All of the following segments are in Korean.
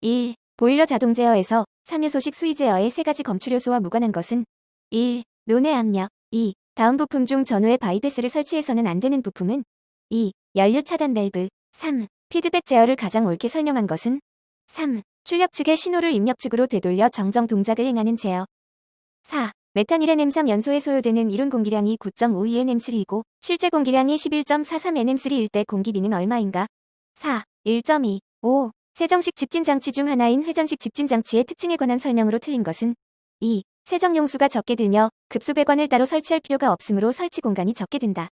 1. 보일러 자동 제어에서 3요소식 수위 제어의 세 가지 검출 요소와 무관한 것은 1. 논의 압력 2. 다음 부품 중 전후에 바이패스를 설치해서는 안 되는 부품은 2. 연료 차단 밸브 3. 피드백 제어를 가장 옳게 설명한 것은 3. 출력 측의 신호를 입력 측으로 되돌려 정정 동작을 행하는 제어 4. 메탄일엔 M3 연소에 소요되는 이론 공기량이 9.52 NM3이고 실제 공기량이 11.43 NM3일 때 공기비는 얼마인가? 4. 1.2. 5. 세정식 집진장치 중 하나인 회전식 집진장치의 특징에 관한 설명으로 틀린 것은 2. 세정 용수가 적게 들며 급수 배관을 따로 설치할 필요가 없으므로 설치 공간이 적게 든다.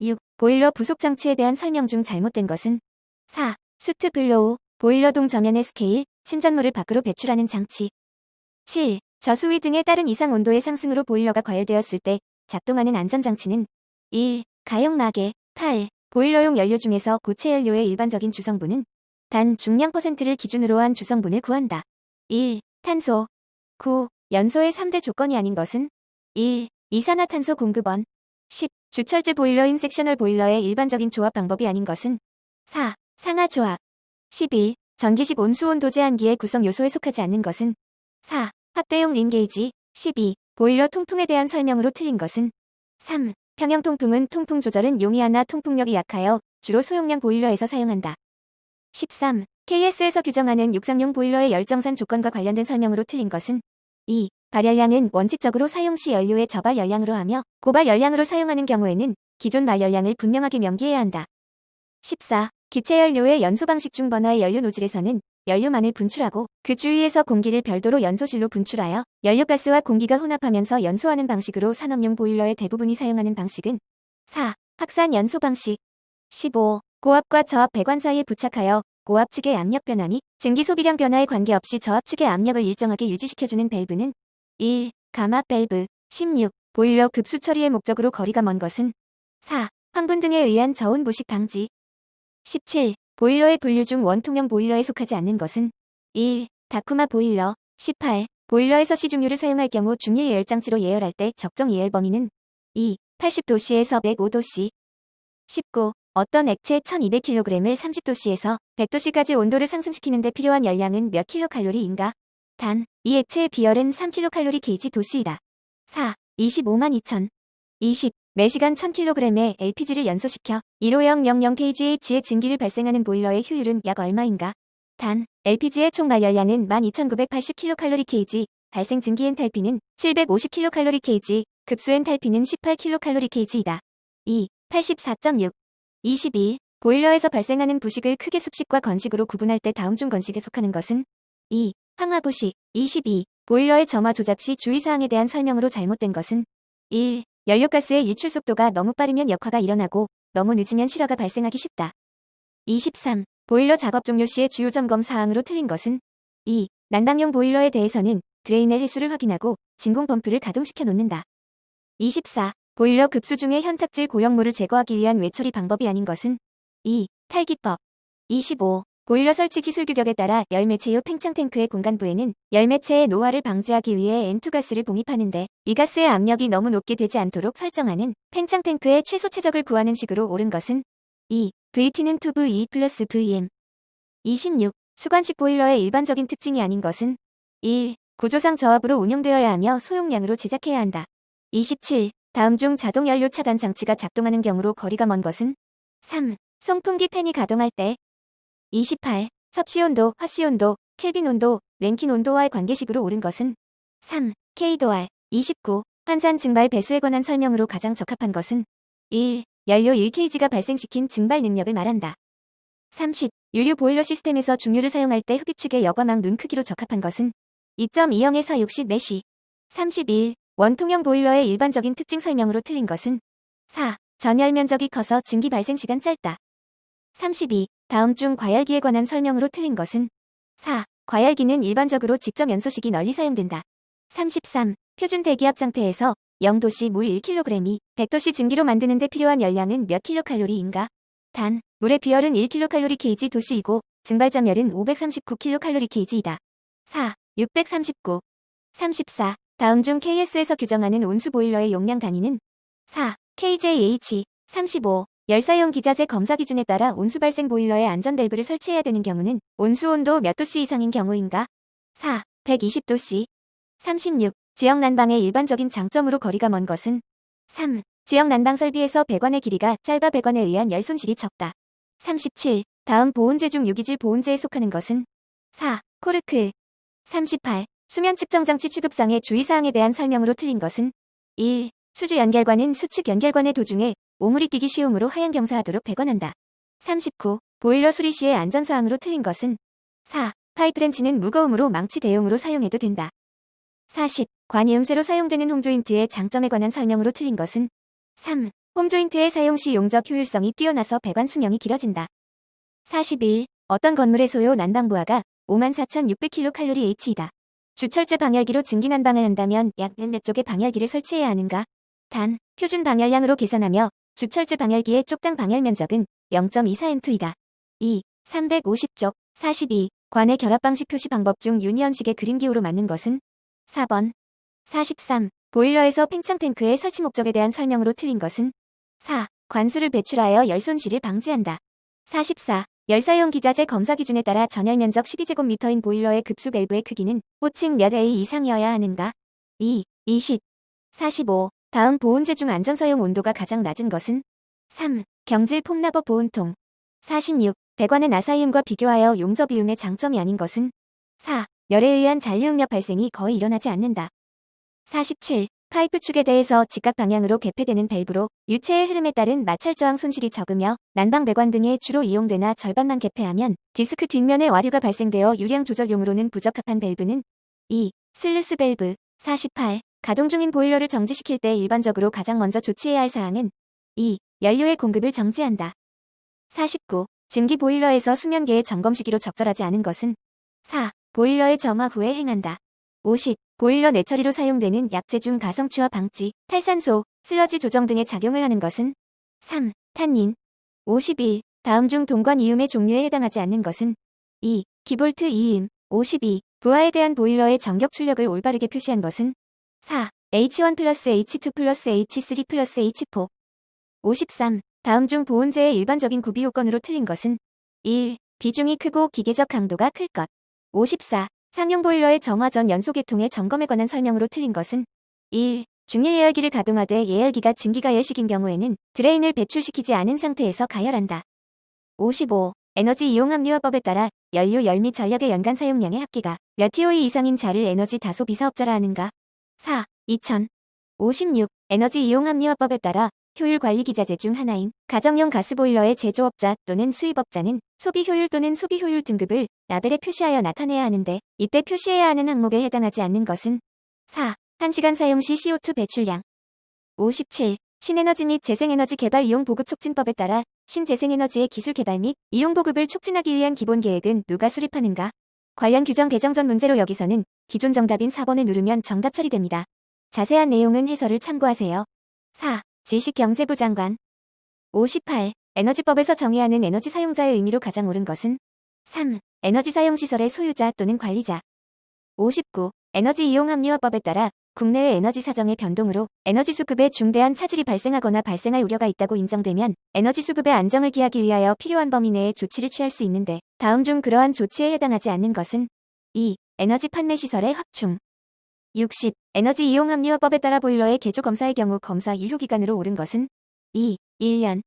6. 보일러 부속 장치에 대한 설명 중 잘못된 것은 4. 수트 블로우, 보일러 동 저면의 스케일, 침전물을 밖으로 배출하는 장치 7. 저수위 등에 따른 이상 온도의 상승으로 보일러가 과열되었을 때 작동하는 안전장치는 1. 가용 마개 8. 보일러용 연료 중에서 고체 연료의 일반적인 주성분은 단 중량 퍼센트를 기준으로 한 주성분을 구한다. 1. 탄소 9. 연소의 3대 조건이 아닌 것은 1. 이산화탄소 공급원 10. 주철제 보일러인 섹셔널 보일러의 일반적인 조합 방법이 아닌 것은 4. 상하 조합 11. 전기식 온수온도 제한기의 구성 요소에 속하지 않는 것은 4. 확대용 링게이지 12. 보일러 통풍에 대한 설명으로 틀린 것은 3. 평형 통풍은 통풍 조절은 용이하나 통풍력이 약하여 주로 소용량 보일러에서 사용한다. 13. KS에서 규정하는 육상용 보일러의 열정산 조건과 관련된 설명으로 틀린 것은 2. 발열량은 원칙적으로 사용 시 연료의 저발 열량으로 하며 고발 열량으로 사용하는 경우에는 기존 말 열량을 분명하게 명기해야 한다. 14. 기체 연료의 연소 방식 중 번화의 연료 노즐에서는 연료만을 분출하고 그 주위에서 공기를 별도로 연소실로 분출하여 연료가스와 공기가 혼합하면서 연소하는 방식으로 산업용 보일러의 대부분이 사용하는 방식은 4. 확산 연소 방식 15. 고압과 저압 배관 사이에 부착하여 고압 측의 압력 변화 및 증기 소비량 변화에 관계없이 저압 측의 압력을 일정하게 유지시켜주는 밸브는 1. 감압 밸브 16. 보일러 급수 처리의 목적으로 거리가 먼 것은 4. 황분 등에 의한 저온 부식 방지 17. 보일러의 분류 중 원통형 보일러에 속하지 않는 것은 1. 다쿠마 보일러 18. 보일러에서 시중유를 사용할 경우 중위 예열장치로 예열할 때 적정 예열 범위는 2. 80도씨에서 105도씨 19. 어떤 액체 1200kg을 30도씨에서 100도씨까지 온도를 상승시키는 데 필요한 열량은 몇 킬로칼로리인가? 단, 이 액체의 비열은 3킬로칼로리 게이지 도수이다. 4. 25만 2000. 20. 매시간 1000kg의 LPG를 연소시켜 15000kgh의 증기를 발생하는 보일러의 효율은 약 얼마인가? 단, LPG의 총 말열량은 12980kcal, 발생 증기 엔탈피는 750kcal, 급수 엔탈피는 18kcal이다. 2. 84.6. 22. 보일러에서 발생하는 부식을 크게 습식과 건식으로 구분할 때 다음 중 건식에 속하는 것은 2. 항화부식 22. 보일러의 점화 조작 시 주의사항에 대한 설명으로 잘못된 것은 1. 연료가스의 유출 속도가 너무 빠르면 역화가 일어나고 너무 늦으면 실화가 발생하기 쉽다. 23. 보일러 작업 종료 시의 주요 점검 사항으로 틀린 것은 2. 난방용 보일러에 대해서는 드레인의 해수를 확인하고 진공 펌프를 가동시켜 놓는다. 24. 보일러 급수 중의 현탁질 고형물을 제거하기 위한 외처리 방법이 아닌 것은 2. 탈기법 25. 보일러 설치 기술 규격에 따라 열매체유 팽창 탱크의 공간부에는 열매체의 노화를 방지하기 위해 N2 가스를 봉입하는데 이 가스의 압력이 너무 높게 되지 않도록 설정하는 팽창 탱크의 최소 최적을 구하는 식으로 옳은 것은 2. VT는 튜브 E 플러스 VM 26. 수관식 보일러의 일반적인 특징이 아닌 것은 1. 구조상 저압으로 운용되어야 하며 소용량으로 제작해야 한다. 27. 다음 중 자동 연료 차단 장치가 작동하는 경우로 거리가 먼 것은 3. 송풍기 팬이 가동할 때 28. 섭씨 온도, 화씨 온도, 켈빈 온도, 랭킨 온도와의 관계식으로 옳은 것은 3. K도알 29. 환산 증발 배수에 관한 설명으로 가장 적합한 것은 1. 연료 1kg가 발생시킨 증발 능력을 말한다. 30. 유류 보일러 시스템에서 중유를 사용할 때 흡입 측의 여과망 눈 크기로 적합한 것은 2.20에서 60 메쉬. 31. 원통형 보일러의 일반적인 특징 설명으로 틀린 것은 4. 전열 면적이 커서 증기 발생 시간 짧다. 32. 다음 중 과열기에 관한 설명으로 틀린 것은 4. 과열기는 일반적으로 직접 연소식이 널리 사용된다. 33. 표준 대기압 상태에서 0도씨 물 1kg이 100도씨 증기로 만드는 데 필요한 열량은 몇 킬로칼로리인가? 단, 물의 비열은 1kcal kg 도시이고 증발점열은 539kcal kg이다. 4. 639. 34. 다음 중 KS에서 규정하는 온수 보일러의 용량 단위는 4. kJH 35. 열사용 기자재 검사 기준에 따라 온수 발생 보일러에 안전 밸브를 설치해야 되는 경우는 온수 온도 몇 도씨 이상인 경우인가? 4. 120도씨. 36. 지역 난방의 일반적인 장점으로 거리가 먼 것은 3. 지역 난방 설비에서 배관의 길이가 짧아 배관에 의한 열 손실이 적다. 37. 다음 보온재 중 유기질 보온재에 속하는 것은 4. 코르크. 38. 수면 측정 장치 취급상의 주의사항에 대한 설명으로 틀린 것은 1. 수주 연결관은 수측 연결관의 도중에 오물이 끼기 쉬움으로 하향 경사하도록 배관한다. 39. 보일러 수리 시의 안전사항으로 틀린 것은 4. 파이프렌치는 무거움으로 망치 대용으로 사용해도 된다. 40. 관이 음세로 사용되는 홈조인트의 장점에 관한 설명으로 틀린 것은 3. 홈조인트의 사용 시 용접 효율성이 뛰어나서 배관 수명이 길어진다. 41. 어떤 건물의 소요 난방부하가 54,600kcal/h이다. 주철제 방열기로 증기 난방을 한다면 약몇 쪽의 방열기를 설치해야 하는가? 단, 표준 방열량으로 계산하며 주철제 방열기의 쪽당 방열 면적은 0.24M2이다. 2. 350쪽. 42. 관의 결합 방식 표시 방법 중 유니언식의 그림 기호로 맞는 것은 4번. 43. 보일러에서 팽창 탱크의 설치 목적에 대한 설명으로 틀린 것은 4. 관수를 배출하여 열 손실을 방지한다. 44. 열사용 기자재 검사 기준에 따라 전열 면적 12제곱미터인 보일러의 급수 밸브의 크기는 호칭 몇 A 이상이어야 하는가? 2. 20. 45. 다음 보온재 중 안전사용 온도가 가장 낮은 것은 3. 경질 폼나버 보온통 46. 배관의 나사이음과 비교하여 용접 이음의 장점이 아닌 것은 4. 열에 의한 잔류응력 발생이 거의 일어나지 않는다. 47. 파이프 축에 대해서 직각 방향으로 개폐되는 밸브로 유체의 흐름에 따른 마찰 저항 손실이 적으며 난방 배관 등에 주로 이용되나 절반만 개폐하면 디스크 뒷면에 와류가 발생되어 유량 조절용으로는 부적합한 밸브는 2. 슬루스 밸브 48. 가동 중인 보일러를 정지시킬 때 일반적으로 가장 먼저 조치해야 할 사항은 2. 연료의 공급을 정지한다. 49. 증기 보일러에서 수면계의 점검 시기로 적절하지 않은 것은 4. 보일러의 점화 후에 행한다. 50. 보일러 내처리로 사용되는 약재 중 가성취와 방지, 탈산소, 슬러지 조정 등의 작용을 하는 것은 3. 탄닌 51. 다음 중 동관 이음의 종류에 해당하지 않는 것은 2. 기볼트 이음 52. 부하에 대한 보일러의 전격 출력을 올바르게 표시한 것은 4. H1 플러스 H2 플러스 H3 플러스 H4 53. 다음 중 보온재의 일반적인 구비 요건으로 틀린 것은 1. 비중이 크고 기계적 강도가 클 것. 54. 상용 보일러의 정화 전 연소 계통의 점검에 관한 설명으로 틀린 것은 1. 중계 예열기를 가동하되 예열기가 증기가 열식인 경우에는 드레인을 배출시키지 않은 상태에서 가열한다. 55. 에너지 이용 합리화법에 따라 연료 열및 전력의 연간 사용량의 합계가 몇 TOE 이상인 자를 에너지 다소 비사업자라 하는가? 4. 2000. 56. 에너지 이용 합리화법에 따라 효율 관리 기자재 중 하나인 가정용 가스보일러의 제조업자 또는 수입업자는 소비 효율 또는 소비 효율 등급을 라벨에 표시하여 나타내야 하는데 이때 표시해야 하는 항목에 해당하지 않는 것은 4. 1시간 사용 시 CO2 배출량 57. 신에너지 및 재생에너지 개발 이용 보급 촉진법에 따라 신재생에너지의 기술 개발 및 이용 보급을 촉진하기 위한 기본 계획은 누가 수립하는가? 관련 규정 개정 전 문제로 여기서는 기존 정답인 4번을 누르면 정답 처리됩니다. 자세한 내용은 해설을 참고하세요. 4. 지식경제부 장관 58. 에너지법에서 정의하는 에너지 사용자의 의미로 가장 옳은 것은 3. 에너지 사용시설의 소유자 또는 관리자 59. 에너지 이용 합리화법에 따라 국내의 에너지 사정의 변동으로 에너지 수급에 중대한 차질이 발생하거나 발생할 우려가 있다고 인정되면 에너지 수급의 안정을 기하기 위하여 필요한 범위 내에 조치를 취할 수 있는데 다음 중 그러한 조치에 해당하지 않는 것은 2. 에너지 판매 시설의 확충 60. 에너지 이용 합리화법에 따라 보일러의 개조 검사의 경우 검사 유효 기간으로 옳은 것은 2. 1년